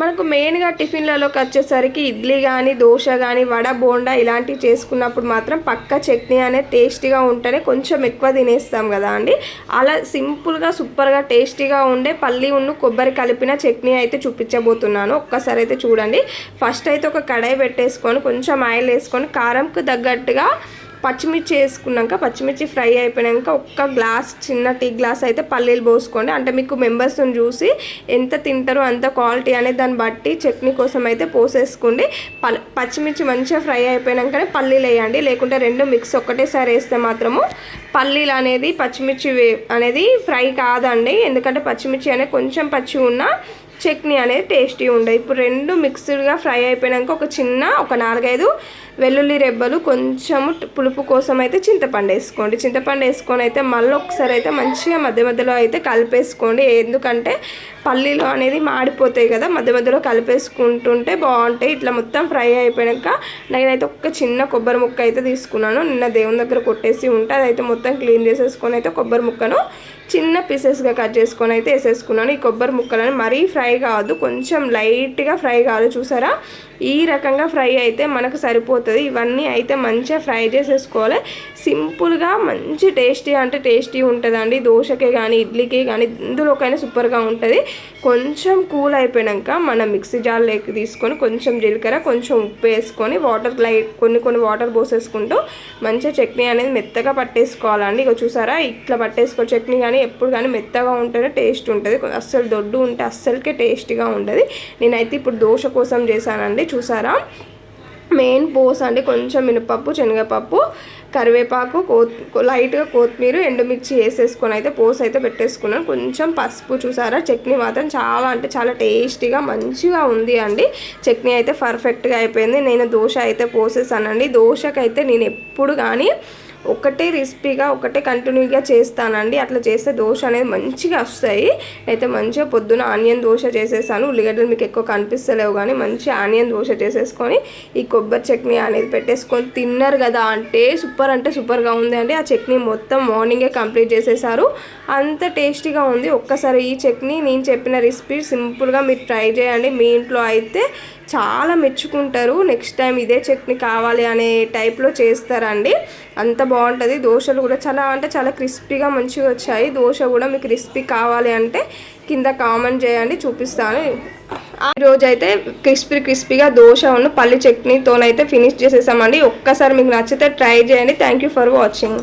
మనకు మెయిన్గా టిఫిన్లలోకి వచ్చేసరికి ఇడ్లీ కానీ దోశ కానీ వడ బోండా ఇలాంటివి చేసుకున్నప్పుడు మాత్రం పక్క చట్నీ అనేది టేస్టీగా ఉంటేనే కొంచెం ఎక్కువ తినేస్తాం కదా అండి. అలా సింపుల్గా సూపర్గా టేస్టీగా ఉండే పల్లి ఉన్ను కొబ్బరి కలిపిన చట్నీ అయితే చూపించబోతున్నాను. ఒక్కసారి అయితే చూడండి. ఫస్ట్ అయితే ఒక కడాయి పెట్టేసుకొని కొంచెం ఆయిల్ వేసుకొని కారంకు తగ్గట్టుగా పచ్చిమిర్చి వేసుకున్నాక పచ్చిమిర్చి ఫ్రై అయిపోయాక ఒక్క గ్లాస్ చిన్న టీ గ్లాస్ అయితే పల్లీలు పోసుకోండి. అంటే మీకు మెంబర్స్ని చూసి ఎంత తింటారో అంత క్వాలిటీ అనేది దాన్ని బట్టి చట్నీ కోసం అయితే పోసేసుకోండి. పల్ పచ్చిమిర్చి మంచిగా ఫ్రై అయిపోయాకనే పల్లీలు వేయండి. లేకుంటే రెండు మిక్స్ ఒక్కటేసారి వేస్తే మాత్రము పల్లీలు అనేది పచ్చిమిర్చి అనేది ఫ్రై కాదండి. ఎందుకంటే పచ్చిమిర్చి అనేది కొంచెం పచ్చి ఉన్నా చట్నీ అనేది టేస్టీ ఉండదు. ఇప్పుడు రెండు మిక్స్డ్గా ఫ్రై అయిపోయాక ఒక చిన్న ఒక నాలుగైదు వెల్లుల్లి రెబ్బలు కొంచెము పులుపు కోసం అయితే చింతపండు వేసుకోండి. చింతపండు వేసుకొని అయితే మళ్ళీ ఒకసారి అయితే మంచిగా మధ్య మధ్యలో అయితే కలిపేసుకోండి. ఎందుకంటే పల్లీలు అనేది మాడిపోతాయి కదా మధ్య మధ్యలో కలిపేసుకుంటుంటే బాగుంటాయి. ఇట్లా మొత్తం ఫ్రై అయిపోయాక నేనైతే ఒక చిన్న కొబ్బరి ముక్క అయితే తీసుకున్నాను. నిన్న దేవుని దగ్గర కొట్టేసి ఉంటే అదైతే మొత్తం క్లీన్ చేసేసుకొని అయితే కొబ్బరి ముక్కను చిన్న పీసెస్గా కట్ చేసుకొని అయితే వేసేసుకున్నాను. ఈ కొబ్బరి ముక్కలను మరీ ఫ్రై కాదు కొంచెం లైట్గా ఫ్రై కాదు చూసారా? ఈ రకంగా ఫ్రై అయితే మనకు సరిపోతుంది. ఇవన్నీ అయితే మంచిగా ఫ్రై చేసేసుకోవాలి. సింపుల్గా మంచి టేస్టీ అంటే టేస్టీ ఉంటుందండి. దోశకే కానీ ఇడ్లీకి కానీ ఇందులోకైనా సూపర్గా ఉంటుంది. కొంచెం కూల్ అయిపోయాక మనం మిక్సీ జార్లోకి తీసుకొని కొంచెం జీలకర్ర కొంచెం ఉప్పు వేసుకొని వాటర్ లైట్ కొన్ని కొన్ని వాటర్ పోసేసుకుంటూ మంచిగా చట్నీ అనేది మెత్తగా పట్టేసుకోవాలండి. ఇక చూసారా? ఇట్లా పట్టేసుకో చట్నీ కానీ ఎప్పుడు కానీ మెత్తగా ఉంటేనే టేస్ట్ ఉంటుంది. అస్సలు దొడ్డు ఉంటే అస్సలకే టేస్టీగా ఉంటుంది నేనైతే ఇప్పుడు దోశ కోసం చేశానండి. చూసారా? మెయిన్ పోస్ అండి కొంచెం మినపప్పు శనగపప్పు కరివేపాకు కోత్ లైట్గా కొత్తిమీర ఎండుమిర్చి వేసేసుకొని అయితే పోస్ అయితే పెట్టేసుకున్నాను కొంచెం పసుపు చూసారా? చట్నీ మాత్రం చాలా అంటే చాలా టేస్టీగా మంచిగా ఉంది అండి. చట్నీ అయితే పర్ఫెక్ట్గా అయిపోయింది. నేను దోశ అయితే పోసేసానండి. దోశకైతే నేను ఎప్పుడు కానీ ఒకటే రెసిపీగా ఒకటే కంటిన్యూగా చేస్తానండి. అట్లా చేస్తే దోశ అనేది మంచిగా వస్తాయి. అయితే మంచిగా పొద్దున ఆనియన్ దోశ చేసేసాను. ఉల్లిగడ్డలు మీకు ఎక్కువ కనిపిస్తలేవు కానీ మంచి ఆనియన్ దోశ చేసేసుకొని ఈ కొబ్బరి చట్నీ అనేది పెట్టేసుకొని తిన్నారు కదా అంటే సూపర్ అంటే సూపర్గా ఉంది అండి. ఆ చట్నీ మొత్తం మార్నింగే కంప్లీట్ చేసేసారు. అంత టేస్టీగా ఉంది. ఒక్కసారి ఈ చట్నీ నేను చెప్పిన రెసిపీ సింపుల్గా మీరు ట్రై చేయండి. మీ ఇంట్లో అయితే చాలా మెచ్చుకుంటారు. నెక్స్ట్ టైం ఇదే చట్నీ కావాలి అనే టైప్లో చేస్తారండి. అంత బాగుంటుంది. దోశలు కూడా చాలా అంటే చాలా క్రిస్పీగా మంచిగా వచ్చాయి. దోశ కూడా మీకు క్రిస్పీ కావాలి అంటే కింద కామెంట్ చేయండి చూపిస్తాను. ఈరోజు అయితే క్రిస్పీ క్రిస్పీగా దోశ ఉన్న పల్లి చట్నీతోనైతే ఫినిష్ చేసేసామండి. ఒక్కసారి మీకు నచ్చితే ట్రై చేయండి. Thank you for watching